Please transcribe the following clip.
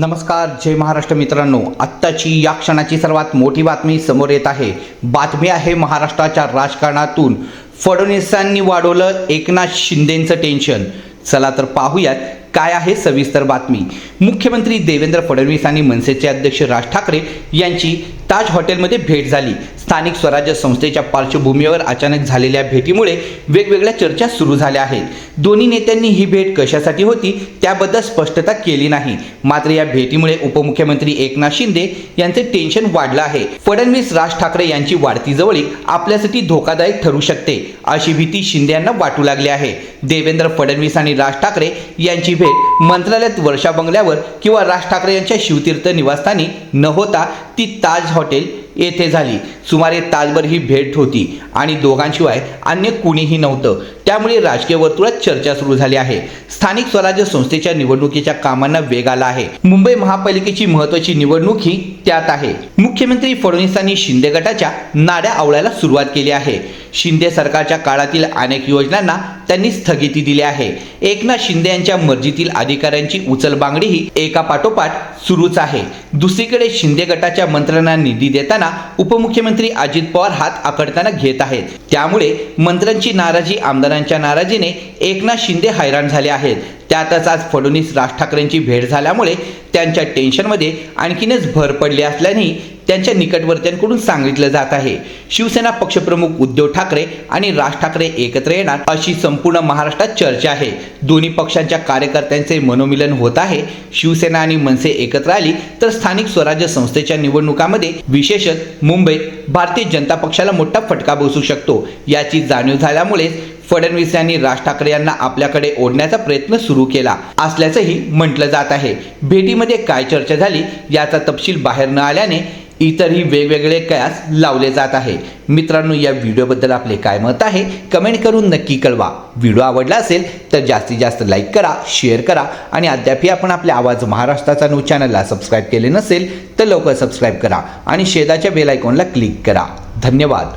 नमस्कार जय महाराष्ट्र मित्रांनो. आत्ताची या क्षणाची सर्वात मोठी बातमी समोर येत आहे. बातमी आहे महाराष्ट्राच्या राजकारणातून. फडणवीसांनी वाढवलं एकनाथ शिंदेंचं टेन्शन चला तर पाहूयात काय आहे सविस्तर बातमी. मुख्यमंत्री देवेंद्र फडणवीस आणि मनसेचे अध्यक्ष राज ठाकरे यांची ताज हॉटेलमध्ये भेट झाली. स्थानिक स्वराज्य संस्थेच्या पार्श्वभूमीवर अचानक झालेल्या भेटीमुळे वेगवेगळ्या चर्चा सुरू झाल्या आहेत. दोन्ही नेत्यांनी ही भेट कशासाठी होती त्याबद्दल स्पष्टता केली नाही. मात्र या भेटीमुळे उपमुख्यमंत्री एकनाथ शिंदे यांचे टेन्शन वाढलं आहे. फडणवीस राज ठाकरे यांची वाढती जवळीक आपल्यासाठी धोकादायक ठरू शकते अशी भीती शिंदे यांना वाटू लागली आहे. देवेंद्र फडणवीस आणि राज ठाकरे यांची भेट मंत्रालयात वर्षा बंगल्यावर किंवा राज ठाकरे यांच्या शिवतीर्थ निवासस्थानी न होता ती ताज हॉटेल येथे झाली. सुमारे तासभर ही भेट होती आणि दोघांशिवाय अन्य कुणीही नव्हतं. त्यामुळे राजकीय वर्तुळात चर्चा सुरू झाली आहे. स्थानिक स्वराज्य संस्थेच्या निवडणुकीच्या कामांना वेग आला आहे. मुंबई महापालिकेची महत्वाची निवडणूक ही त्यात आहे. मुख्यमंत्री फडणवीसांनी शिंदे गटाच्या नाड्या आवळायला सुरुवात केली आहे. शिंदे सरकारच्या काळातील अनेक योजनांना त्यांनी स्थगिती दिली आहे. एकनाथ शिंदे यांच्या मर्जीतील अधिकाऱ्यांची उचलबांगडीही एका पाठोपाठ सुरूच आहे. दुसरीकडे शिंदे गटाच्या मंत्र्यांना निधी देताना उपमुख्यमंत्री अजित पवार हात आकडताना घेत आहेत. त्यामुळे मंत्र्यांची नाराजी आमदारांच्या नाराजीने एकनाथ शिंदे हैराण झाले आहेत. त्यातच आज फडणवीस राज ठाकरेंची भेट झाल्यामुळे त्यांच्या टेन्शनमध्ये आणखीनच भर पडली असल्याने त्यांच्या निकटवर्त्यांकडून सांगितलं जात आहे. शिवसेना पक्षप्रमुख उद्धव ठाकरे आणि राज ठाकरे एकत्र येणार अशी संपूर्ण महाराष्ट्रात चर्चा आहे. दोन्ही पक्षांच्या कार्यकर्त्यांचे मनोमिलन होत आहे. शिवसेना आणि मनसे एकत्र आली तर स्थानिक स्वराज्य संस्थेच्या निवडणुकामध्ये विशेषत मुंबईत भारतीय जनता पक्षाला मोठा फटका बसू शकतो. याची जाणीव झाल्यामुळेच फडणवीस यांनी राज ठाकरे यांना आपल्याकडे ओढण्याचा प्रयत्न सुरू केला असल्याचंही म्हटलं जात आहे. भेटीमध्ये काय चर्चा झाली याचा तपशील बाहेर न आल्याने इतरही वेगवेगळे कयास लावले जात आहे. मित्रांनो या व्हिडिओबद्दल आपले काय मत आहे कमेंट करून नक्की कळवा. व्हिडिओ आवडला असेल तर जास्तीत जास्त लाईक करा शेअर करा आणि अद्यापही आपण आपल्या आवाज महाराष्ट्राचा न्यूज चॅनलला सबस्क्राईब केले नसेल तर लवकर सबस्क्राईब करा आणि शेजाच्या बेल आयकॉनला क्लिक करा. धन्यवाद.